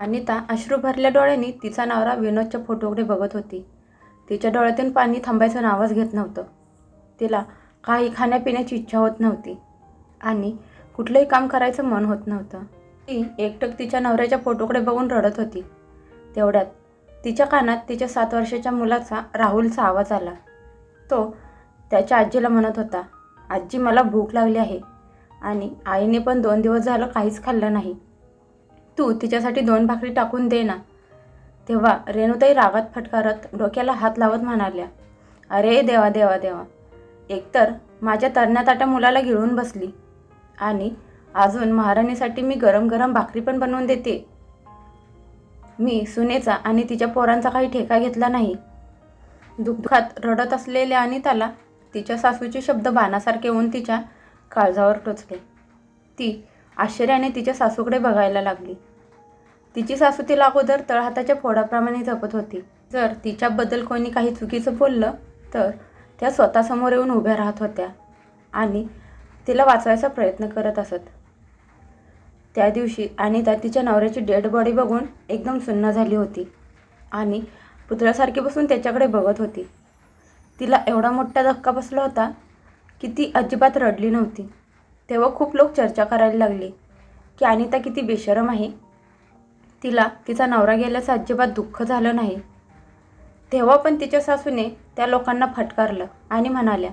अनिता अश्रू भरल्या डोळ्यांनी तिचा नवरा विनोदच्या फोटोकडे बघत होती. तिच्या डोळ्यातून पाणी थांबायचं नावच घेत नव्हतं. तिला काही खाण्यापिण्याची इच्छा होत नव्हती आणि कुठलंही काम करायचं मन होत नव्हतं. ती एकटक तिच्या नवऱ्याच्या फोटोकडे बघून रडत होती. तेवढ्यात तिच्या कानात तिच्या सात वर्षाच्या मुलाचा राहुलचा आवाज आला. तो त्याच्या आजीला म्हणत होता आजी मला भूक लागली आहे आणि आईने पण दोन दिवस झालं काहीच खाल्लं नाही. तू तिच्यासाठी दोन भाकरी टाकून दे ना. तेव्हा रेणुताई रागात फटकारत डोक्याला हात लावत म्हणाल्या अरे देवा देवा देवा. एकतर माझ्या तरण्याताट्या मुलाला गिळून बसली आणि अजून महाराणीसाठी मी गरम गरम भाकरी पण बनवून देते. मी सुनेचा आणि तिच्या पोरांचा काही ठेका घेतला नाही. दुःखात रडत असलेल्या अनिताला तिच्या सासूचे शब्द बाणासारखे होऊन तिच्या काळजावर टोचले. ती आश्चर्याने तिच्या सासूकडे बघायला लागली. तिची सासू तिला अगोदर तळहाताच्या फोडाप्रमाणे जपत होती. जर तिच्याबद्दल कोणी काही चुकीचं बोललं तर त्या स्वतःसमोर येऊन उभ्या राहत होत्या आणि तिला वाचवायचा प्रयत्न करत असत. त्या दिवशी अनिता तिच्या नवऱ्याची डेड बॉडी बघून एकदम सुन्न झाली होती आणि पुतळ्यासारखी बसून त्याच्याकडे बघत होती. तिला एवढा मोठा धक्का बसला होता की ती अजिबात रडली नव्हती. तेव्हा खूप लोक चर्चा करायला लागले की अनिता किती बेशरम आहे. तिला तिचा नवरा गेल्याचं अजिबात दुःख झालं नाही. तेव्हा पण तिच्या सासूने त्या लोकांना फटकारलं आणि म्हणाल्या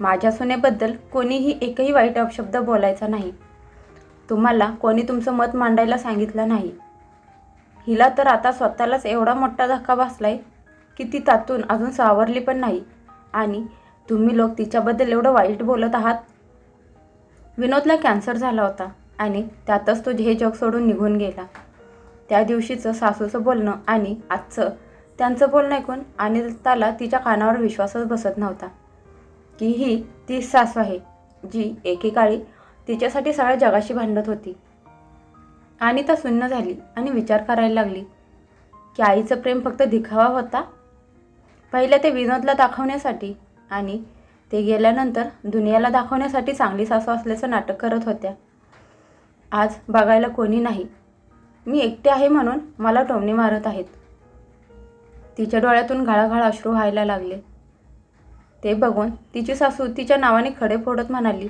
माझ्या सुनेबद्दल कोणीही एकही वाईट अपशब्द बोलायचा नाही. तुम्हाला कोणी तुमचं मत मांडायला सांगितलं नाही. हिला तर आता स्वतःलाच एवढा मोठा धक्का बसलाय की ती तातून अजून सावरली पण नाही. आणि तुम्ही लोक तिच्याबद्दल एवढं वाईट बोलत आहात विनोदला कॅन्सर झाला होता आणि त्यातच तो हे जग सोडून निघून गेला. त्या दिवशीचं सासूचं बोलणं आणि आजचं त्यांचं बोलणं ऐकून अनिताला तिच्या कानावर विश्वासच बसत नव्हता. की ही ती सासू आहे जी एकेकाळी तिच्यासाठी सगळ्या जगाशी भांडत होती. अनिता सुन्न झाली आणि विचार करायला लागली की आईचं प्रेम फक्त दिखावा होता? पहिलं ते विनोदला दाखवण्यासाठी आणि ते गेल्यानंतर दुनियाला दाखवण्यासाठी चांगली सासू असल्याचं नाटक करत होत्या. आज बघायला कोणी नाही. मी एकटे आहे म्हणून मला टोमणे मारत आहेत. तिच्या डोळ्यातून घाळाघाळ अश्रू व्हायला लागले. ते बघून तिची सासू तिच्या नावाने खडे फोडत म्हणाली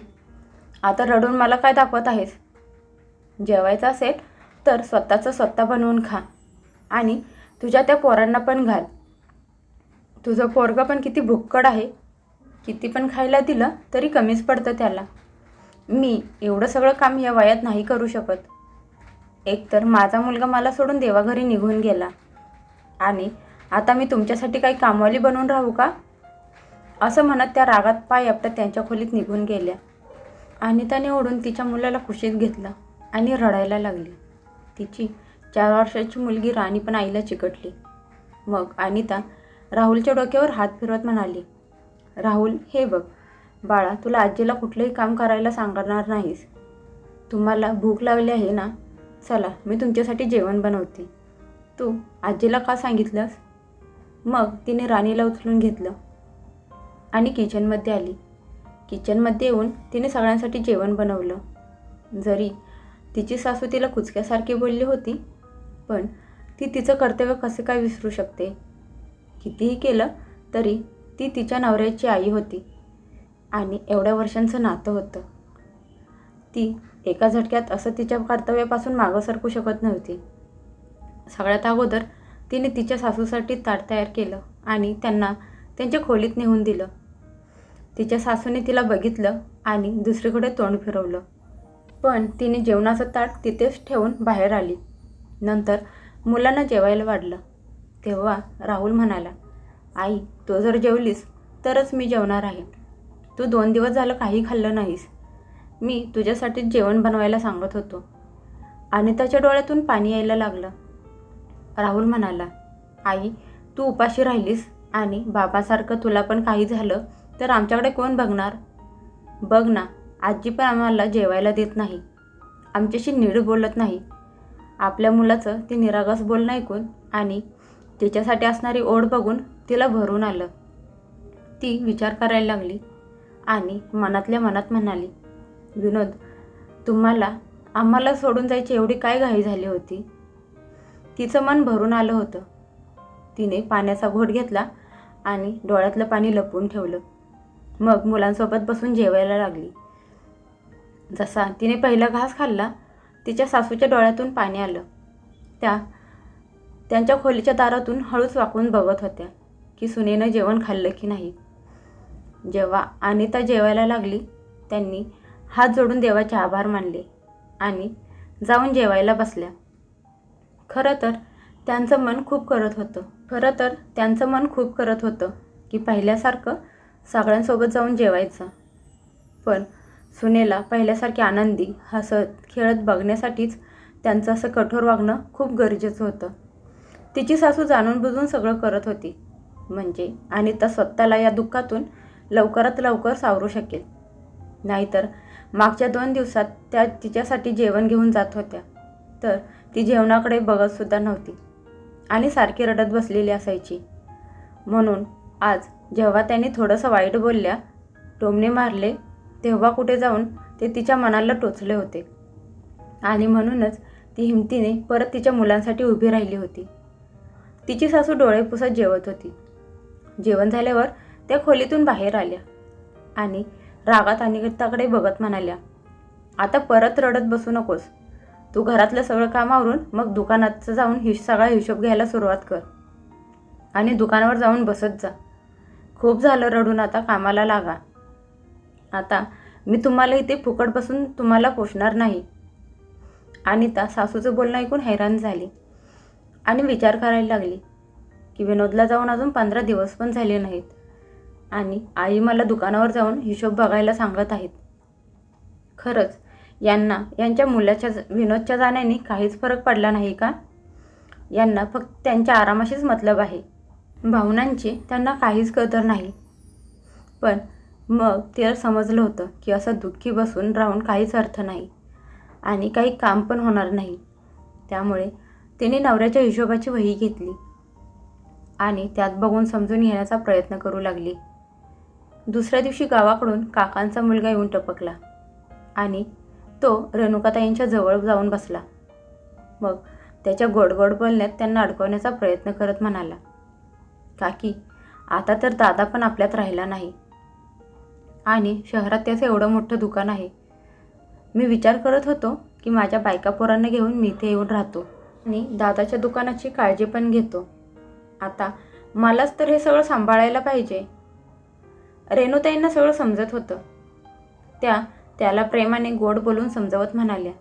आता रडून मला काय दाखवत आहेस? जेवायचं असेल तर स्वतःचं स्वतः बनवून खा आणि तुझ्या त्या पोरांना पण घाल. तुझं पोरगं पण किती भुक्कड आहे. किती पण खायला दिलं तरी कमीच पडतं त्याला. मी एवढं सगळं काम या वयात नाही करू शकत. एकतर माझा मुलगा मला सोडून देवाघरी निघून गेला. आणि आता मी तुमच्यासाठी काही कामवाली बनवून राहू का? असं म्हणत त्या रागात पाय आपटत त्यांच्या खोलीत निघून गेल्या. अनिताने ओढून तिच्या मुलाला खुशीत घेतलं आणि रडायला लागली. तिची चार वर्षाची मुलगी राणी पण आईला चिकटली. मग अनिता राहुलच्या डोक्यावर हात फिरवत म्हणाली राहुल हे बघ. बाळा तुला आजीला कुठलंही काम करायला सांगणार नाहीस. तुम्हाला भूक लागली आहे ना? चला मी तुमच्यासाठी जेवण बनवते. तू आजीला का सांगितलंस? मग तिने राणीला उचलून घेतलं आणि किचनमध्ये आली. किचनमध्ये येऊन तिने सगळ्यांसाठी जेवण बनवलं. जरी तिची सासू तिला कुचक्यासारखी बोलली होती पण ती तिचं कर्तव्य कसे काय विसरू शकते? कितीही केलं तरी ती तिच्या नवऱ्याची आई होती. आणि एवढ्या वर्षांचं नातं होतं. ती एका झटक्यात असं तिच्या कर्तव्यापासून मागं सरकू शकत नव्हती. सगळ्यात अगोदर तिने तिच्या सासूसाठी ताट तयार केलं आणि त्यांना त्यांच्या खोलीत नेऊन दिलं. तिच्या सासूने तिला बघितलं आणि दुसरीकडे तोंड फिरवलं. पण तिने जेवणाचं ताट तिथेच ठेवून बाहेर आली. नंतर मुलांना जेवायला वाढलं. तेव्हा राहुल म्हणाला आई तू जर जेवलीस तरच मी जेवणार आहे. तू दोन दिवस झालं काही खाल्लं नाहीस. मी तुझ्यासाठीच जेवण बनवायला सांगत होतो. आणि त्याच्या डोळ्यातून पाणी यायला लागलं. राहुल म्हणाला आई तू उपाशी राहिलीस आणि बाबासारखं तुला पण काही झालं तर आमच्याकडे कोण बघणार? बघ ना आजी पण आम्हाला जेवायला देत नाही. आमच्याशी नीड बोलत नाही. आपल्या मुलाचं ती निरागस बोलणं ऐकून आणि तिच्यासाठी असणारी ओढ बघून तिला भरून आलं. ती विचार करायला लागली आणि मनातल्या मनात म्हणाली विनोद तुम्हाला आम्हाला सोडून जायची एवढी काय घाई झाली होती? तिचं मन भरून आलं होतं. तिने पाण्याचा घोट घेतला आणि डोळ्यातलं पाणी लपवून ठेवलं. मग मुलांसोबत बसून जेवायला लागली. जसा तिने पहिला घास खाल्ला तिच्या सासूच्या डोळ्यातून पाणी आलं. त्या त्यांच्या खोलीच्या दारातून हळूच वाकून बघत होत्या. की सुनेनं जेवण खाल्लं की नाही. जेव्हा अनिता जेवायला लागली त्यांनी हात जोडून देवाचे आभार मानले आणि जाऊन जेवायला बसल्या. खरं तर त्यांचं मन खूप करत होतं. खरं तर त्यांचं मन खूप करत होतं की पहिल्यासारखं सगळ्यांसोबत जाऊन जेवायचं. पण सुनेला पहिल्यासारखे आनंदी हसत खेळत बघण्यासाठीच त्यांचं असं कठोर वागणं खूप गरजेचं होतं. तिची सासू जाणून बुजून सगळं करत होती. म्हणजे अनिता स्वतःला या दुःखातून लवकरात लवकर सावरू शकेल. नाहीतर मागच्या दोन दिवसात त्या तिच्यासाठी जेवण घेऊन जात होत्या. तर ती जेवणाकडे बघतसुद्धा नव्हती. आणि सारखी रडत बसलेली असायची. म्हणून आज जेव्हा त्यांनी थोडंसं वाईट बोलल्या टोमणे मारले तेव्हा कुठे जाऊन ते तिच्या मनाला टोचले होते. आणि म्हणूनच ती हिमतीने परत तिच्या मुलांसाठी उभी राहिली होती. तिची सासू डोळे पुसत जेवत होती. जेवण झाल्यावर त्या खोलीतून बाहेर आल्या आणि रागात अनिकेताकडे बघत म्हणाल्या आता परत रडत बसू नकोस. तू घरातलं सगळं काम आवरून मग दुकानात जाऊन हिश सगळा हिशोब घ्यायला सुरुवात कर आणि दुकानावर जाऊन बसत जा. खूप झालं रडून आता कामाला लागा. आता मी तुम्हाला इथे फुकट बसून तुम्हाला पोषणार नाही. अनिता सासूचं बोलणं ऐकून हैराण झाली आणि विचार करायला लागली की विनोदला जाऊन अजून पंधरा दिवस पण झाले नाहीत. आणि आई मला दुकानावर जाऊन हिशोब बघायला सांगत आहेत. खरंच यांना यांच्या मुलाच्या विनोदच्या जाण्याने काहीच फरक पडला नाही का? यांना फक्त त्यांच्या आरामाशीच मतलब आहे. भावनांची त्यांना काहीच कदर नाही. पण मग तिला समजलं होतं की असं दुःखी बसून राहून काहीच अर्थ नाही. आणि काही काम पण होणार नाही. त्यामुळे तिने नवऱ्याच्या हिशोबाची वही घेतली. आणि त्यात बघून समजून घेण्याचा प्रयत्न करू लागली. दुसऱ्या दिवशी गावाकडून काकांचा मुलगा येऊन टपकला आणि तो रेणुकाताईंच्या जवळ जाऊन बसला. मग त्याच्या गोडगोड बोलण्यात त्यांना अडकवण्याचा प्रयत्न करत म्हणाला काकी आता तर दादा पण आपल्यात राहिला नाही आणि शहरात त्याचं एवढं मोठं दुकान आहे. मी विचार करत होतो की माझ्या बायका पोरांना घेऊन मी इथे येऊन राहतो आणि दादाच्या दुकानाची काळजी पण घेतो. आता मलाच तर हे सगळं सांभाळायला पाहिजे. रेणुताईंना सगळं समजत होतं. त्या त्याला प्रेमाने गोड बोलून समजावत म्हणाल्या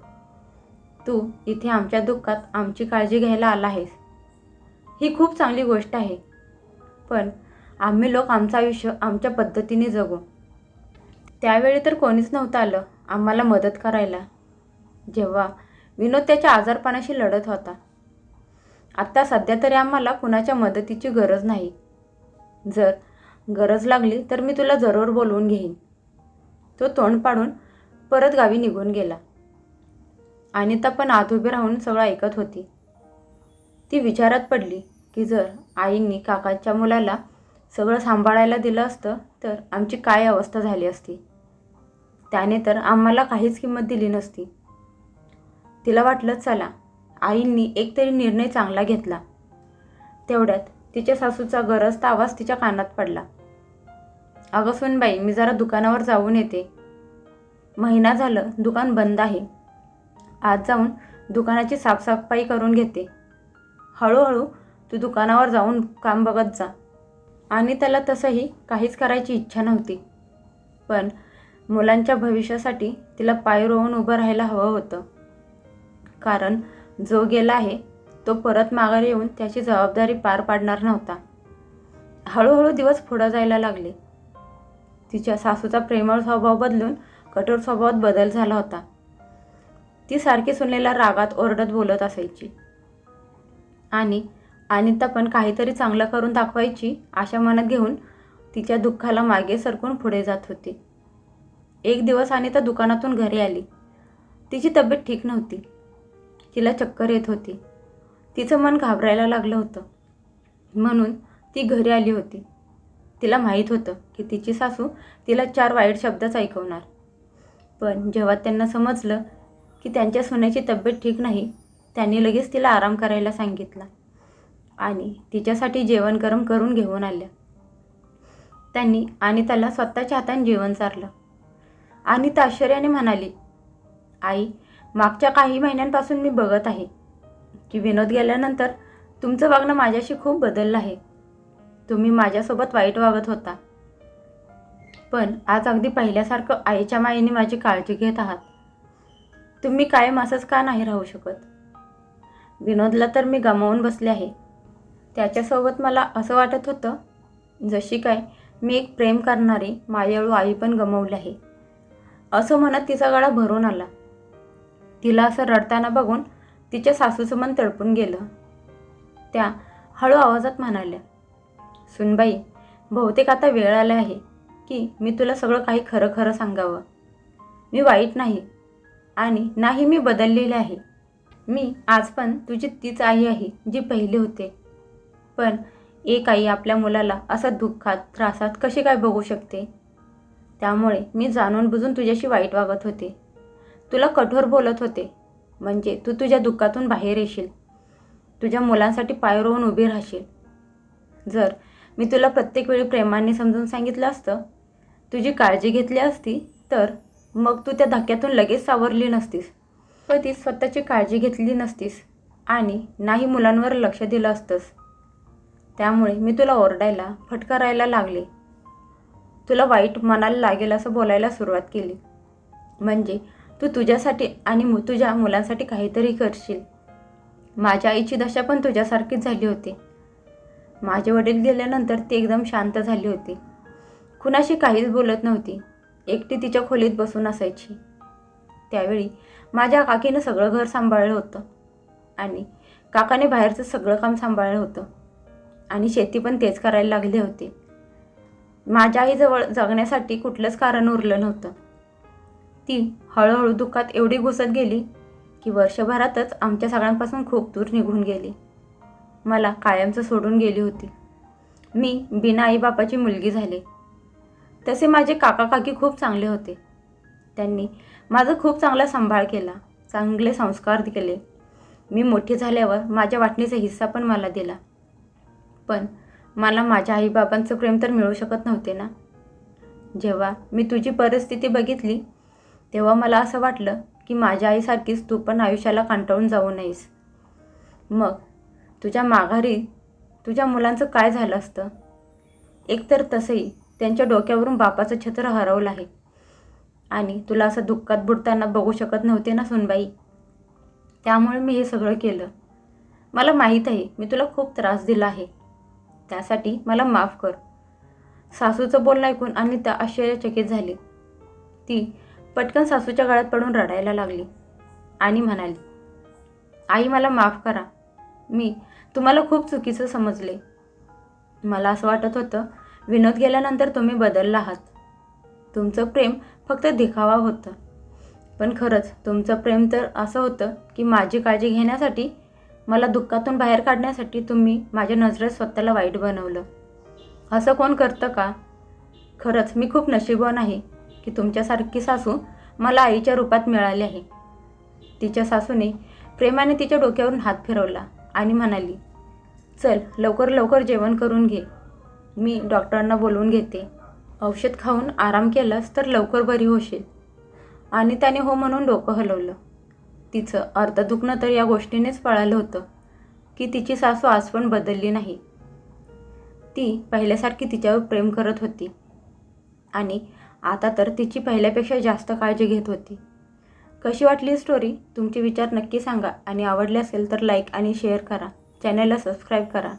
तू इथे आमच्या दुःखात आमची काळजी घ्यायला आला आहेस. ही खूप चांगली गोष्ट आहे. पण आम्ही लोक आमचं आयुष्य आमच्या पद्धतीने जगू. त्यावेळी तर कोणीच नव्हतं आलं आम्हाला मदत करायला. जेव्हा विनोद त्याच्या आजारपणाशी लढत होता. आत्ता सध्या तरी आम्हाला कुणाच्या मदतीची गरज नाही. जर गरज लागली तर मी तुला जरूर बोलवून घेईन. तो तोंड पाडून परत गावी निघून गेला. अनिता पण आत उभी राहून सगळं ऐकत होती. ती विचारात पडली की जर आईंनी काकाच्या मुलाला सगळं सांभाळायला दिलं असतं तर आमची काय अवस्था झाली असती? त्याने तर आम्हाला काहीच किंमत दिली नसती. तिला वाटलं चला आईंनी एकतरी निर्णय चांगला घेतला. तेवढ्यात तिच्या सासूचा गरजता आवाज तिच्या कानात पडला. अगं सुनबाई मी जरा दुकानावर जाऊन येते. महिना झालं दुकान बंद आहे. आज जाऊन दुकानाची साफसफाई करून घेते. हळूहळू तू दुकानावर जाऊन काम बघत जा. आणि त्याला तसंही काहीच करायची इच्छा नव्हती. पण मुलांच्या भविष्यासाठी तिला पाय रोवून उभं राहायला हवं होतं. कारण जो गेला आहे तो परत माघारी येऊन त्याची जबाबदारी पार पाडणार नव्हता. हळूहळू दिवस पुढं जायला लागले. तिच्या सासूचा प्रेमळ स्वभाव बदलून कठोर स्वभावात बदल झाला होता. ती सारखी सुनेला रागात ओरडत बोलत असायची. आणि अनिता पण काहीतरी चांगलं करून दाखवायची आशा मनात घेऊन तिच्या दुःखाला मागे सरकून पुढे जात होती. एक दिवस अनिता दुकानातून घरी आली. तिची तब्येत ठीक नव्हती. तिला चक्कर येत होती. तिचं मन घाबरायला लागलं होतं. म्हणून ती घरी आली होती. तिला माहीत होतं की तिची सासू तिला चार वाईट शब्दच ऐकवणार. पण जेव्हा त्यांना समजलं की त्यांच्या सुनेची तब्येत ठीक नाही त्यांनी लगेच तिला आराम करायला सांगितला आणि तिच्यासाठी जेवण गरम करून घेऊन आल्या. त्यांनी आणि त्याला स्वतःच्या हाताने जेवण चारलं. आणि त्या आश्चर्याने म्हणाली आई मागच्या काही महिन्यांपासून मी बघत आहे की विनोद गेल्यानंतर तुमचं वागणं माझ्याशी खूप बदललं आहे. तुम्ही माझ्यासोबत वाईट वागत होता. पण आज अगदी पहिल्यासारखं आईच्या मायेने माझी काळजी घेत आहात. तुम्ही कायम असंच का नाही राहू शकत? विनोदला तर मी गमावून बसले आहे. त्याच्यासोबत मला असं वाटत होतं जशी काय मी एक प्रेम करणारी मायाळू आई पण गमावली आहे. असं म्हणत तिचा गळा भरून आला. तिला असं रडताना बघून तिच्या सासूचं मन तडपून गेलं. त्या हळू आवाजात म्हणाल्या सुनबाई बहुतेक आता वेळ आला आहे की मी तुला सगळं काही खरं खरं सांगावं. मी वाईट नाही आणि नाही मी बदललेले आहे. मी आज पण तुझी तीच आई आहे जी पहिली होते. पण एक आई आपल्या मुलाला असं दुःखात त्रासात कशी काय बघू शकते? त्यामुळे मी जाणून बुजून तुझ्याशी वाईट वागत होते. तुला कठोर बोलत होते. म्हणजे तू तुझ्या दुःखातून बाहेर येशील. तुझ्या मुलांसाठी पाय रोवून उभी राहशील. जर मी तुला प्रत्येक वेळी प्रेमाने समजून सांगितलं असतं तुझी काळजी घेतली असती तर मग तू त्या धक्क्यातून लगेच सावरली नसतीस. कधीच स्वतःची काळजी घेतली नसतीस आणि नाही मुलांवर लक्ष दिलं असतंस. त्यामुळे मी तुला ओरडायला फटकारायला लागले. तुला वाईट मनाला लागेल असं बोलायला सुरुवात केली. म्हणजे तू तुझ्यासाठी आणि मु तुझ्या मुलांसाठी काहीतरी करशील. माझ्या आईची दशा पण तुझ्यासारखीच झाली होती. माझे वडील गेल्यानंतर ती एकदम शांत झाली होती. कुणाशी काहीच बोलत नव्हती. एकटी तिच्या खोलीत बसून असायची. त्यावेळी माझ्या काकीनं सगळं घर सांभाळलं होतं. आणि काकाने बाहेरचं सगळं काम सांभाळलं होतं. आणि शेती पण तेच करायला लागले होते. माझ्या आईजवळ जगण्यासाठी कुठलंच कारण उरलं नव्हतं. ती हळूहळू दुःखात एवढी घुसत गेली की वर्षभरातच आमच्या सगळ्यांपासून खूप दूर निघून गेली. मला कायमचं सोडून गेली होती. मी बिना आईबापाची मुलगी झाले. तसे माझे काका काकी खूप चांगले होते. त्यांनी माझा खूप चांगला सांभाळ केला चांगले संस्कार केले. मी मोठी झाल्यावर माझ्या वाटणीचा हिस्सा पण मला दिला. पण मला माझ्या आईबाबांचं प्रेम तर मिळू शकत नव्हते ना? जेव्हा मी तुझी परिस्थिती बघितली तेव्हा मला असं वाटलं की माझ्या आईसारखीच तू पण आयुष्याला कंटाळून जाऊ नयेस. मग तुझ्या माघारी तुझ्या मुलांचं काय झालं असतं? एकतर तसंही त्यांच्या डोक्यावरून बापाचं छत्र हरवलं आहे. आणि तुला असं दुःखात बुडताना बघू शकत नव्हते ना सुनबाई? त्यामुळे मी हे सगळं केलं. मला माहीत आहे मी तुला खूप त्रास दिला आहे. त्यासाठी मला माफ कर. सासूचं बोलणं ऐकून आणि त्या आश्चर्यचकित झाली. ती पटकन सासूच्या गळ्यात पडून रडायला लागली. आणि म्हणाली आई मला माफ करा. मी तुम्हाला खूप चुकीचं समजले. मला असं वाटत होतं विनोद गेल्यानंतर तुम्ही बदलला आहात. तुमचं प्रेम फक्त दिखावा होतं. पण खरंच तुमचं प्रेम तर असं होतं की माझी काळजी घेण्यासाठी मला दुःखातून बाहेर काढण्यासाठी तुम्ही माझ्या नजरेत स्वतःला वाईट बनवलं. असं कोण करतं का? खरंच मी खूप नशिबवान आहे. की तुमच्यासारखी सासू मला आईच्या रूपात मिळाली आहे. तिच्या सासूने प्रेमाने तिच्या डोक्यावरून हात फिरवला आणि म्हणाली चल लवकर लवकर जेवण करून घे. मी डॉक्टरांना बोलवून घेते. औषध खाऊन आराम केलास तर लवकर बरी होशील. आणि त्याने हो म्हणून डोकं हलवलं. तिचं अर्ध दुखणं तर या गोष्टीनेच पळालं होतं की तिची सासू आज पण बदलली नाही. ती पहिल्यासारखी तिच्यावर प्रेम करत होती. आणि आता तर तिची पहिल्यापेक्षा जास्त काळजी घेत होती. कशी वाटली स्टोरी तुमचे विचार नक्की सांगा आणि आवडले असेल तर लाईक आणि शेअर करा. चॅनलला सबस्क्राईब करा.